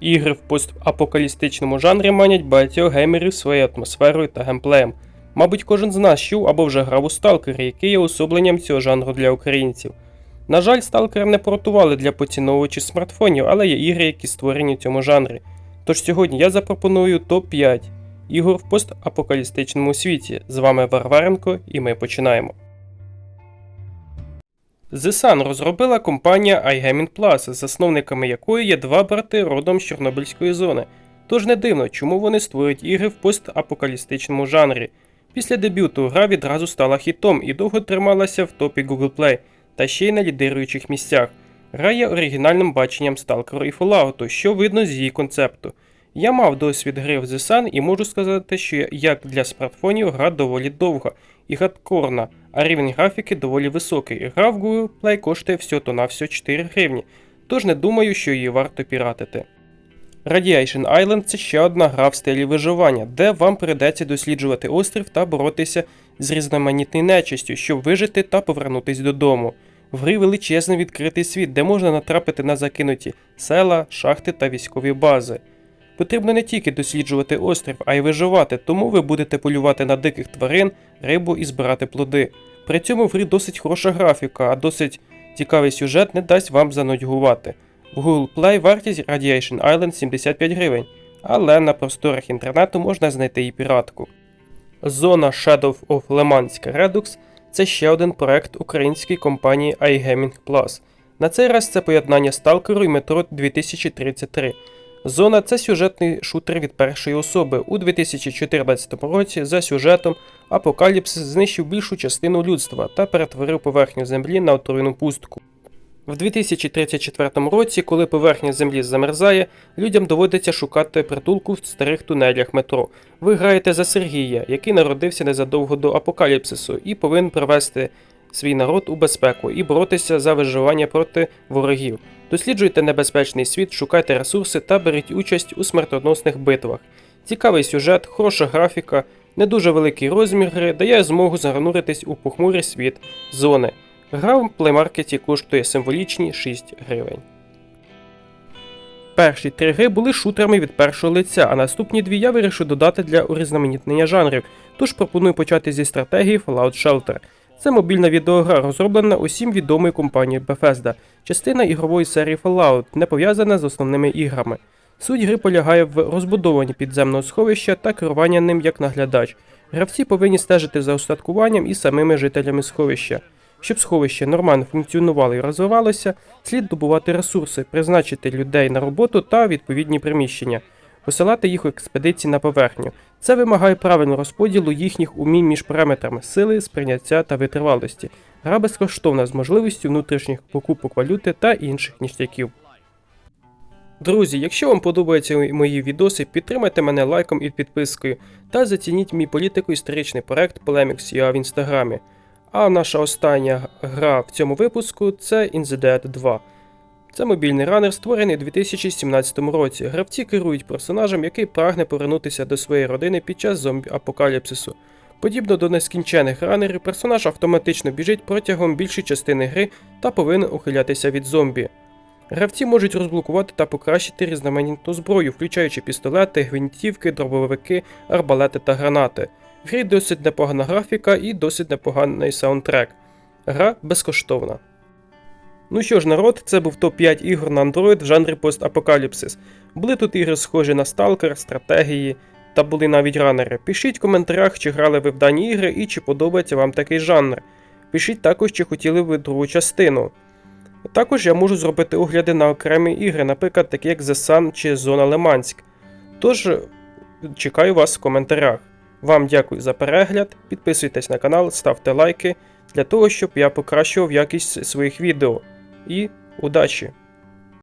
Ігри в постапокалістичному жанрі манять багатьох геймерів своєю атмосферою та геймплеєм. Мабуть, кожен з нас чув або вже грав у Сталкері, який є особленням цього жанру для українців. На жаль, Сталкера не портували для поціновувачів смартфонів, але є ігри, які створені в цьому жанрі. Тож сьогодні я запропоную топ-5 ігор в постапокалістичному світі. З вами Варваренко і ми починаємо. Sun розробила компанія iGaming Plus, засновниками якої є два брати родом з Чорнобильської зони. Тож не дивно, чому вони створюють ігри в постапокалістичному жанрі. Після дебюту гра відразу стала хітом і довго трималася в топі Google Play, та ще й на лідируючих місцях. Гра є оригінальним баченням Stalker і Fallout, що видно з її концепту. Я мав досвід гри в The Sun і можу сказати, що як для смартфонів гра доволі довга і хардкорна, а рівень графіки доволі високий. Гра в Google Play коштує всього то на всього 4 гривні, тож не думаю, що її варто піратити. Radiation Island це ще одна гра в стилі виживання, де вам прийдеться досліджувати острів та боротися з різноманітною нечистю, щоб вижити та повернутися додому. В грі величезний відкритий світ, де можна натрапити на закинуті села, шахти та військові бази. Потрібно не тільки досліджувати острів, а й виживати, тому ви будете полювати на диких тварин, рибу і збирати плоди. При цьому в грі досить хороша графіка, а досить цікавий сюжет не дасть вам занудьгувати. В Google Play вартість Radiation Island 75 гривень, але на просторах інтернету можна знайти і піратку. Зона Shadow of Lemanська Redux це ще один проект української компанії iGaming Plus. На цей раз це поєднання Stalker і Metro 2033. Зона це сюжетний шутер від першої особи. У 2014 році за сюжетом Апокаліпсис знищив більшу частину людства та перетворив поверхню землі на отруйну пустку. В 2034 році, коли поверхня землі замерзає, людям доводиться шукати притулку в старих тунелях метро. Ви граєте за Сергія, який народився незадовго до апокаліпсису і повинен привести свій народ у безпеку і боротися за виживання проти ворогів. Досліджуйте небезпечний світ, шукайте ресурси та беріть участь у смертоносних битвах. Цікавий сюжет, хороша графіка, не дуже великий розмір гри дає змогу зануритись у похмурий світ зони. Гра в плеймаркеті коштує символічні 6 гривень. Перші три гри були шутерами від першого лиця, а наступні дві я вирішив додати для урізноманітнення жанрів, тож пропоную почати зі стратегії Fallout Shelter. Це мобільна відеогра, розроблена усім відомою компанією Bethesda, частина ігрової серії Fallout, не пов'язана з основними іграми. Суть гри полягає в розбудованні підземного сховища та керування ним як наглядач. Гравці повинні стежити за устаткуванням і самими жителями сховища. Щоб сховище нормально функціонувало і розвивалося, слід добувати ресурси, призначити людей на роботу та відповідні приміщення, посилати їх у експедиції на поверхню. Це вимагає правильного розподілу їхніх умінь між параметрами сили, сприйняття та витривалості. Гра безкоштовна з можливістю внутрішніх покупок валюти та інших ніштяків. Друзі, якщо вам подобаються мої відоси, підтримайте мене лайком і підпискою та зацініть мій політико-історичний проект Polemics.ua в інстаграмі. А наша остання гра в цьому випуску це In 2. Це мобільний ранер, створений у 2017 році. Гравці керують персонажем, який прагне повернутися до своєї родини під час зомбі-апокаліпсису. Подібно до нескінчених ранерів, персонаж автоматично біжить протягом більшої частини гри та повинен ухилятися від зомбі. Гравці можуть розблокувати та покращити різноманітну зброю, включаючи пістолети, гвинтівки, дробовики, арбалети та гранати. В грі досить непогана графіка і досить непоганий саундтрек. Гра безкоштовна. Ну що ж, народ, це був топ-5 ігор на Android в жанрі постапокаліпсис. Були тут ігри схожі на Stalker, стратегії та були навіть ранери. Пишіть в коментарях, чи грали ви в дані ігри і чи подобається вам такий жанр. Пишіть також, чи хотіли ви другу частину. Також я можу зробити огляди на окремі ігри, наприклад, такі як The Sun чи Зона Лиманськ. Тож чекаю вас в коментарях. Вам дякую за перегляд, підписуйтесь на канал, ставте лайки для того, щоб я покращував якість своїх відео. І удачі!